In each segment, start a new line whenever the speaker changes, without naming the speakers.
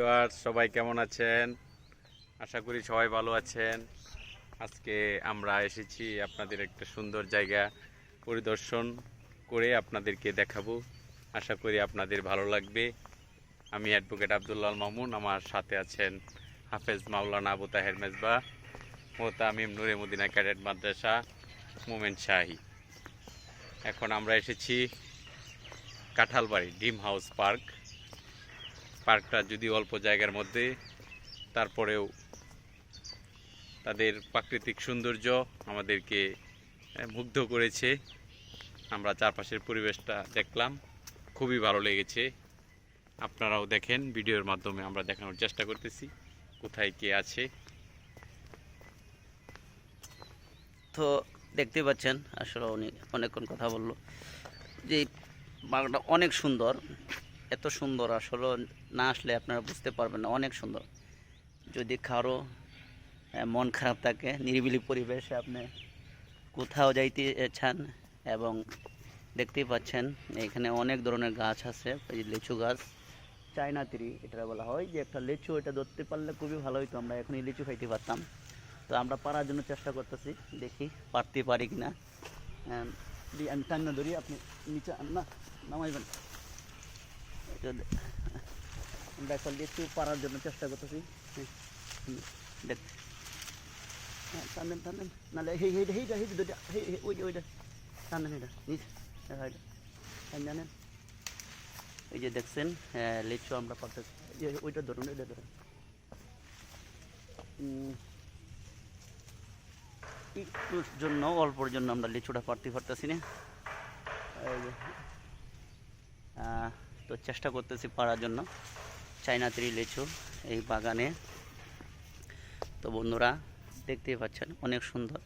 Viewers, সবাই কেমন আছেন? আশা করি সবাই ভালো আছেন। আজকে আমরা এসেছি আপনাদের একটা সুন্দর জায়গা পরিদর্শন করে আপনাদেরকে দেখাবো। আশা করি আপনাদের ভালো লাগবে। আমি অ্যাডভোকেট আবদুল্লাল মামুন, আমার সাথে আছেন হাফেজ মাওলানা আবু তাহের মেজবা, মোহতামিম নুরে মদিনা ক্যাডেট মাদ্রাসা, মোমেন শাহী। এখন আমরা এসেছি কাঁঠালবাড়ি, ডিম হাউস পার্ক। পার্কটা যদি অল্প জায়গার মধ্যে, তারপরেও তাদের প্রাকৃতিক সৌন্দর্য আমাদেরকে মুগ্ধ করেছে। আমরা চারপাশের পরিবেশটা দেখলাম, খুবই ভালো লেগেছে। আপনারাও দেখেন, ভিডিওর মাধ্যমে আমরা দেখানোর চেষ্টা করতেছি, কোথায় কে আছে।
তো দেখতে পাচ্ছেন, আসলে উনি অনেকক্ষণ কথা বলল, যে বাগানটা অনেক সুন্দর। এত সুন্দর, আসলে না আসলে আপনারা বুঝতে পারবেন না, অনেক সুন্দর। যদি কারও মন খারাপ থাকে, নিরিবিলি পরিবেশে আপনি কোথাও যাইতে চান এবং দেখতেই পাচ্ছেন, এখানে অনেক ধরনের গাছ আছে লিচু গাছ, চায়না তিরি এটা বলা হয়, যে একটা লিচু এটা ধরতে পারলে খুবই ভালো হতো আমরা এখনই লিচু খাইতে পারতাম। তো আমরা পারার জন্য চেষ্টা করতেছি, দেখি পারতে পারি কি না আমি টান্না ধরি, আপনি নিচে না, নামাইবেন। এটা দে- আমরা এখন লিচু পারার জন্য চেষ্টা করতেছি। হ্যাঁ, হুম, দেখ। হ্যাঁ টানেন টানেন নাহলে ওইটা। ওইটা টানেন এটা হ্যাঁ জানেন এই যে দেখছেন হ্যাঁ লিচু আমরা পারতেছি এই ওইটা ধরুন ওইটা ধরুন। একটুর জন্য অল্পর জন্য আমরা লিচুটা পারতে পারতেছি না। এই যে, তো চেষ্টা করতেছি পারার জন্য। চাইনা ত্রি লিচু এই বাগানে। তো বন্ধুরা, দেখতেই পাচ্ছেন, অনেক সুন্দর।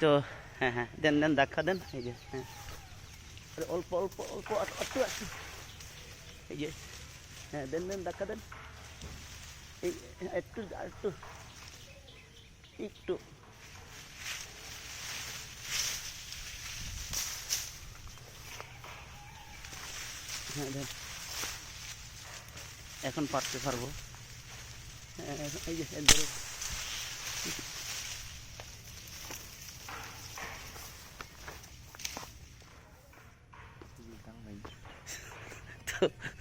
তো হ্যাঁ হ্যাঁ দেন দেন, দেখা, দেন, এই যে হ্যাঁ। অল্প অল্প অল্প একটু একটু এই যে হ্যাঁ দেন দেন, দেখা, দেন। এই, একটু একটু একটু হ্যাঁ দেন। এখন পারতে পারবো। এই যে Yeah.